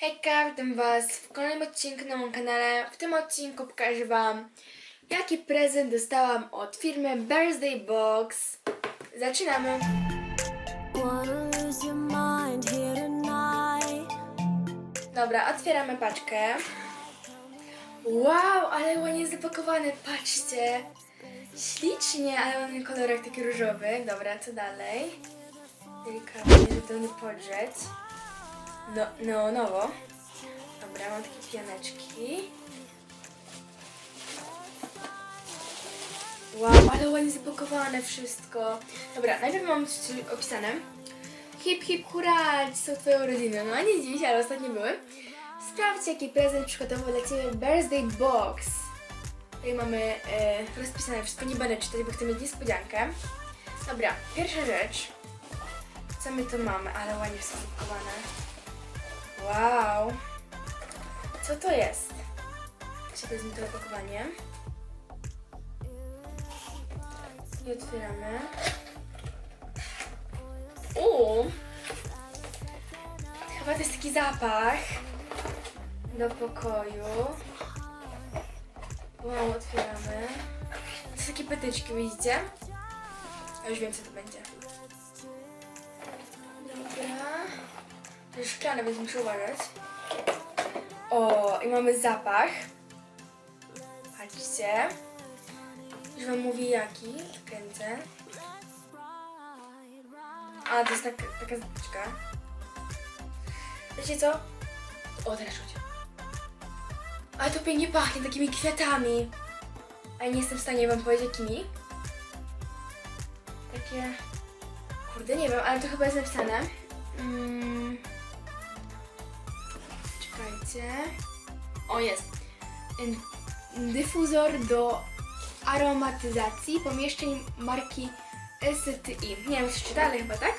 Hejka, witam Was w kolejnym odcinku na moim kanale. W tym odcinku pokażę Wam, jaki prezent dostałam od firmy Birthday Box. Zaczynamy! Dobra, otwieramy paczkę. Wow, ale ładnie zapakowane, patrzcie. Ślicznie, ale mamy kolorek taki różowy. Dobra, co dalej? Delikatnie, żeby to nie podrzeć. No, no, nowo. Dobra, mam takie pianeczki. Wow, ale ładnie zapakowane wszystko. Dobra, najpierw mam coś opisane. Hip hip hurra, są twoje urodziny. No nie dziś, ale ostatnio były. Sprawdź jaki prezent przygotował dla ciebie Birthday Box. Tutaj mamy e, rozpisane wszystko, nie będę czytać, bo chcę mieć niespodziankę. Dobra, pierwsza rzecz. Co my tu mamy? Ale ładnie są zapakowane. Wow. Co to jest? Się wezmę to opakowanie. I otwieramy. Uuu. Chyba to jest taki zapach do pokoju. Wow, otwieramy. To są takie patyczki, widzicie? Ja już wiem, co to będzie. To jest szklane, więc muszę uważać. O, i mamy zapach. Patrzcie. Już wam mówię jaki. Kręcę. A, to jest tak, taka zapyczka. Wiecie co? O, teraz czuć. Ale to pięknie pachnie takimi kwiatami. Ale nie jestem w stanie wam powiedzieć jakimi. Takie... Kurde, nie wiem, ale to chyba jest napisane. Mm. Czekajcie. O, jest. Dyfuzor do aromatyzacji pomieszczeń marki STI. Nie wiem, czy ale chyba tak.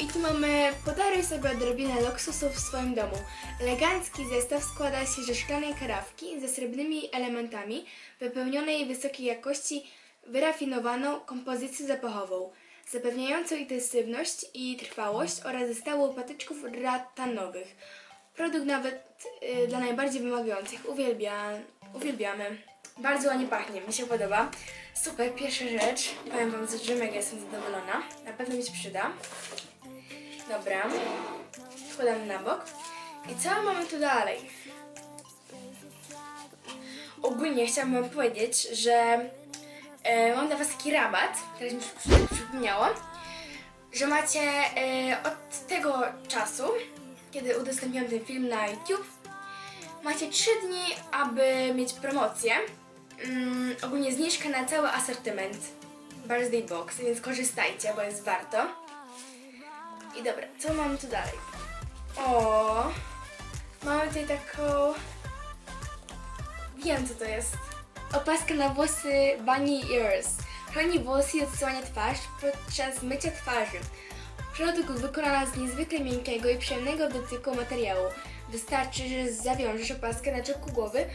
I tu mamy podaruj sobie odrobinę luksusu w swoim domu. Elegancki zestaw składa się ze szklanej karafki ze srebrnymi elementami, wypełnionej wysokiej jakości wyrafinowaną kompozycją zapachową, zapewniającą intensywność i trwałość oraz zestawu patyczków ratanowych. Produkt nawet y, dla najbardziej wymagających. Uwielbia, uwielbiamy. Bardzo ładnie pachnie, mi się podoba. Super, pierwsza rzecz. Powiem Wam, że mega jestem zadowolona. Na pewno mi się przyda. Dobra. Składam na bok. I co mamy tu dalej? Ogólnie chciałam Wam powiedzieć, że e, mam dla Was taki rabat, teraz mi się przy- przypomniało, że macie e, od tego czasu, kiedy udostępniłam ten film na YouTube, macie 3 dni, aby mieć promocję. Mm, ogólnie zniżkę na cały asortyment Birthday Box, więc korzystajcie, bo jest warto. I dobra, co mamy tu dalej? O, mamy tutaj taką. Wiem, co to jest. Opaska na włosy Bunny Ears. Chroni włosy i odsłania twarz podczas mycia twarzy. Produkt wykonana z niezwykle miękkiego i przyjemnego dotyku materiału. Wystarczy, że zawiążesz opaskę na czubku głowy,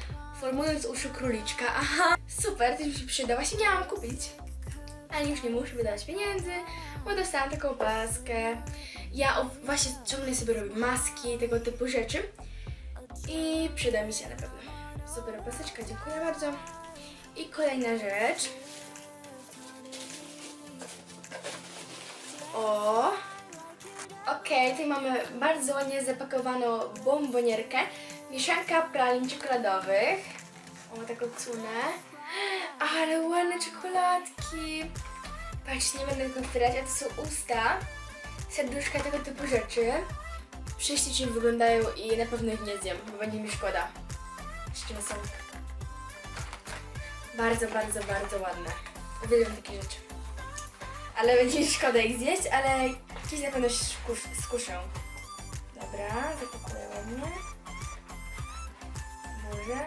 formując uszu króliczka. Aha, super, to mi się przyda. Właśnie miałam kupić. Ale już nie muszę wydawać pieniędzy, bo dostałam taką opaskę. Ja właśnie ciągle sobie robię maski, tego typu rzeczy. I przyda mi się na pewno. Super opaseczka, dziękuję bardzo. I kolejna rzecz. O! Okej, tutaj mamy bardzo ładnie zapakowaną bombonierkę. Mieszanka pralin czekoladowych. O, taką cunę. Ale ładne czekoladki. Patrzcie, nie będę tego otwierać, a to są usta. Serduszka, tego typu rzeczy. Prześlicznie wyglądają i na pewno ich nie zjem, bo będzie mi szkoda. Patrzcie, są bardzo, bardzo, bardzo ładne. Uwielbiam takie rzeczy. Ale będzie szkoda ich zjeść, ale gdzieś na pewno się skusz- skuszę. Dobra, zapakuję ładnie. Może.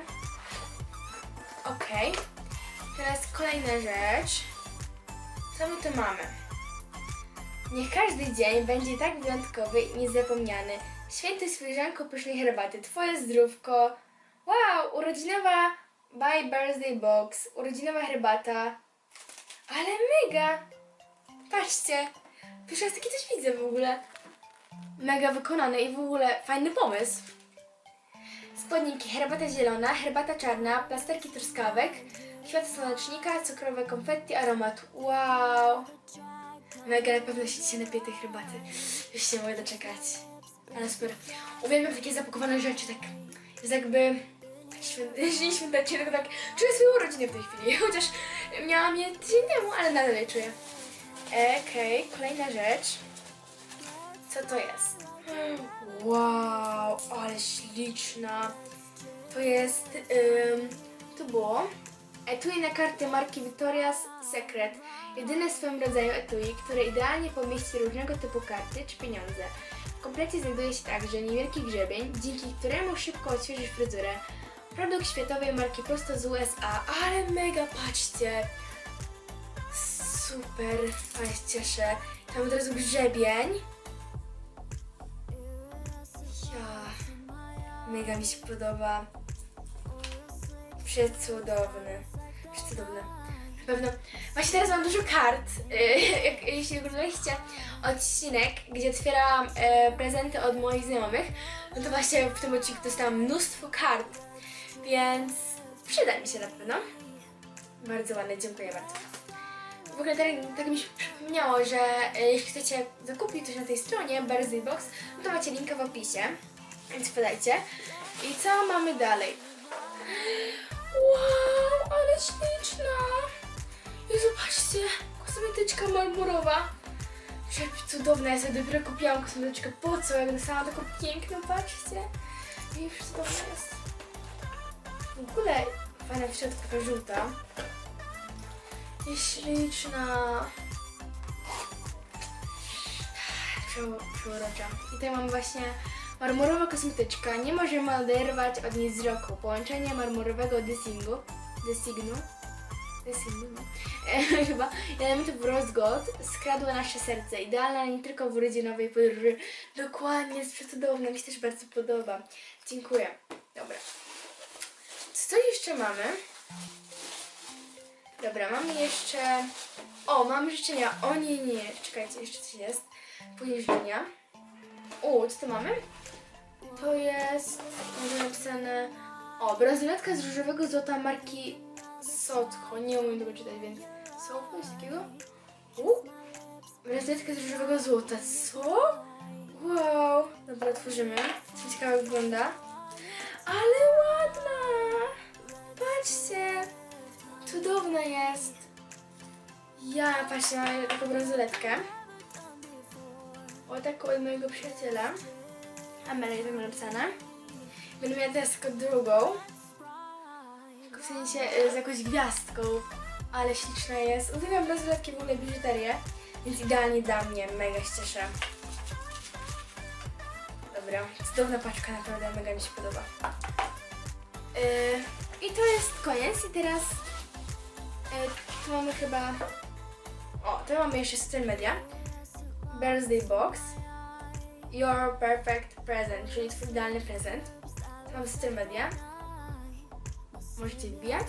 Okej. Teraz kolejna rzecz. Co my tu mamy? Niech każdy dzień będzie tak wyjątkowy i niezapomniany. Święty filiżanką pysznej herbaty. Twoje zdrówko. Wow, urodzinowa by birthday box. Urodzinowa herbata. Ale mega! Patrzcie. Pierwszy raz takie coś widzę w ogóle. Mega wykonane i w ogóle fajny pomysł. Składniki herbata zielona, herbata czarna, plasterki truskawek, kwiat słonecznika, cukrowe konfetti, aromat. Wow! Mega na pewno się dzisiaj tej herbaty. Już się mogę doczekać. Ale super. Uwielbiam takie zapakowane rzeczy, tak jest jakby świąt- nie świątecznie, tylko tak czuję swoją urodzinę w tej chwili. Chociaż miałam je tydzień temu, ale nadal je czuję. Okej, kolejna rzecz. Co to jest? Wow, ale śliczna. To jest, to było etui na karty marki Victoria's Secret. Jedyne w swoim rodzaju etui, które idealnie pomieści różnego typu karty czy pieniądze. W komplecie znajduje się także niewielki grzebień, dzięki któremu szybko odświeżysz fryzurę. Produkt światowej marki prosto z USA, ale mega, patrzcie! Super, ale się cieszę. Tam od razu grzebień. Ja. Mega mi się podoba. Przecudowny. Przecudowny. Na pewno. Właśnie teraz mam dużo kart. Jeśli oglądaliście odcinek, gdzie otwierałam e, prezenty od moich znajomych, no to właśnie w tym odcinku dostałam mnóstwo kart. Więc przyda mi się na pewno. Bardzo ładne, dziękuję bardzo. W ogóle tak, tak mi się przypomniało, że e, jeśli chcecie zakupić coś na tej stronie, Birthday Box, no to macie linka w opisie, więc wpadajcie. I co mamy dalej? Wow, ale śliczna! I zobaczcie, kosmetyczka marmurowa. Cudowna, ja sobie dopiero kupiłam kosmetyczkę. Po co? Jak dostałam taką piękną, patrzcie. I cudowna jest. W ogóle fajna w środku ta żółta. Śliczna. Prze- Przeurocza. I tutaj mam właśnie marmurowa kosmetyczka. Nie możemy oderwać od niej wzroku. Połączenie marmurowego desingu. Designu. Designu, no. E, chyba. Elementów rose gold skradło nasze serce. Idealna nie tylko w urodzinowej podróży. Dokładnie, jest przecudowna. Mi się też bardzo podoba. Dziękuję. Dobra. Co jeszcze mamy? Dobra, mamy jeszcze... O, mamy życzenia. O nie, nie. Czekajcie, jeszcze coś jest. Życzenia. O, co to mamy? To jest... Może napisane... O, bransoletka z różowego złota marki Sotko. Nie umiem tego czytać, więc... Sotko? Coś takiego? U? Bransoletka z różowego złota. Co? Wow. Dobra, otworzymy. Co ciekawe wygląda. Ale ładna! Cudowna jest! Ja, patrzcie, mam taką bransoletkę. O, taką od mojego przyjaciela. Amelia, tam napisane. Będę miała teraz tylko drugą. W sensie y, z jakąś gwiazdką. Ale śliczna jest. Uwielbiam bransoletki w ogóle biżuterię. Więc idealnie dla mnie. Mega się cieszę. Dobra, cudowna paczka, naprawdę mega mi się podoba. Yy, I to jest koniec. I teraz tu mamy chyba. O, tu mamy jeszcze Style Media. Birthday Box. Your Perfect Present, czyli twój idealny prezent. Tu mamy Style Media. Możecie wbijać.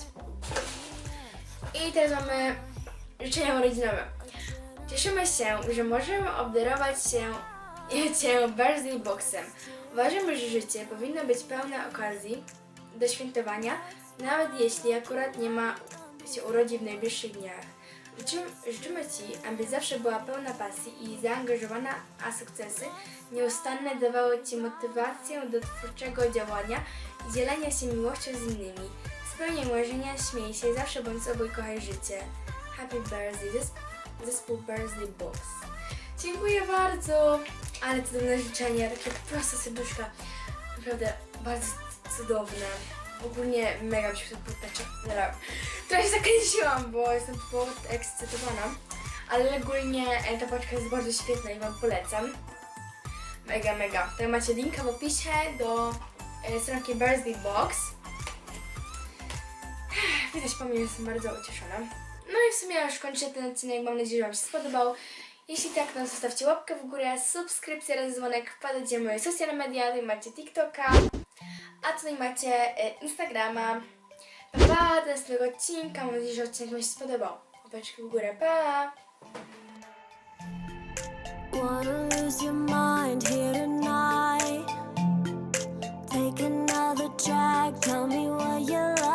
I teraz mamy życzenia urodzinowe. Cieszymy się, że możemy obdarować się Cię birthday boxem. Uważamy, że życie powinno być pełne okazji do świętowania, nawet jeśli akurat nie ma się urodzi w najbliższych dniach. Życzymy, Ci, aby zawsze była pełna pasji i zaangażowana, a sukcesy nieustanne dawały Ci motywację do twórczego działania i dzielenia się miłością z innymi. Spełniaj marzenia, śmiej się, zawsze bądź sobą i kochaj życie. Happy birthday, zes- zespół Birthday Box. Dziękuję bardzo! Ale cudowne życzenia, takie proste serduszka. Naprawdę bardzo cudowne. Ogólnie mega mi się podtaczy. Dobra. Trochę się zakręciłam, bo jestem podekscytowana. Ale ogólnie e, ta paczka jest bardzo świetna i Wam polecam. Mega, mega. Tutaj macie linka w opisie do e, stronki Birthday Box. Widać po mnie, jestem bardzo ucieszona. No i w sumie już kończę ten odcinek. Mam nadzieję, że Wam się spodobał. Jeśli tak, to zostawcie łapkę w górę, subskrypcję oraz dzwonek, wpadajcie w moje social media, tutaj macie TikToka, a tutaj macie e, Instagrama. Pa, pa, do następnego odcinka, mam nadzieję, że odcinek Wam się spodobał. Łapeczki w górę, pa! Wanna lose your mind here tonight? Take another drag, tell me what you like.